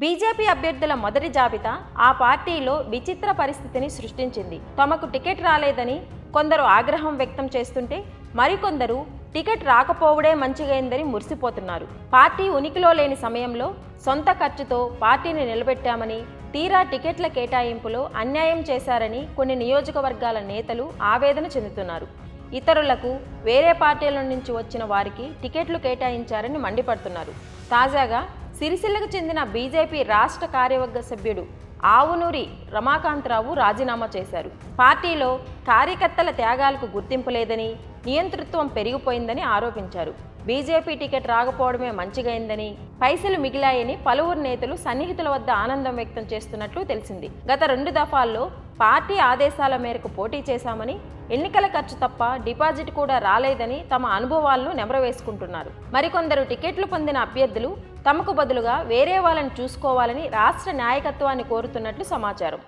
BJP అభ్యర్థుల మొదటి జాబితా ఆ పార్టీలో విచిత్ర పరిస్థితిని సృష్టించింది. తమకు టికెట్ రాలేదని కొందరు ఆగ్రహం వ్యక్తం చేస్తుంటే మరికొందరు టికెట్ రాకపోవడే మంచిగైందని మురిసిపోతున్నారు. పార్టీ ఉనికిలో లేని సమయంలో సొంత ఖర్చుతో పార్టీని నిలబెట్టామని తీరా టికెట్ల కేటాయింపులో అన్యాయం చేశారని కొన్ని నియోజకవర్గాల నేతలు ఆవేదన చెందుతున్నారు. ఇతరులకు వేరే పార్టీల నుంచి వచ్చిన వారికి టికెట్లు కేటాయించారని మండిపడుతున్నారు. తాజాగా సిరిసిల్లకు చెందిన బీజేపీ రాష్ట్ర కార్యవర్గ సభ్యుడు ఆవునూరి రమాకాంతరావు రాజీనామా చేశారు. పార్టీలో కార్యకర్తల త్యాగాలకు గుర్తింపు లేదని నియంతృత్వం పెరిగిపోయిందని ఆరోపించారు. బీజేపీ టికెట్ రాకపోవడమే మంచిగైందని పైసలు మిగిలాయని పలువురు నేతలు సన్నిహితుల వద్ద ఆనందం వ్యక్తం చేస్తున్నట్లు తెలిసింది. గత రెండు దఫాల్లో పార్టీ ఆదేశాల మేరకు పోటీ చేశామని ఎన్నికల ఖర్చు తప్ప డిపాజిట్ కూడా రాలేదని తమ అనుభవాలను నెమరవేసుకుంటున్నారు. మరికొందరు టికెట్లు పొందిన అభ్యర్థులు తమకు బదులుగా వేరే వాళ్ళని చూసుకోవాలని రాష్ట్ర నాయకత్వాన్ని కోరుతున్నట్లు సమాచారం.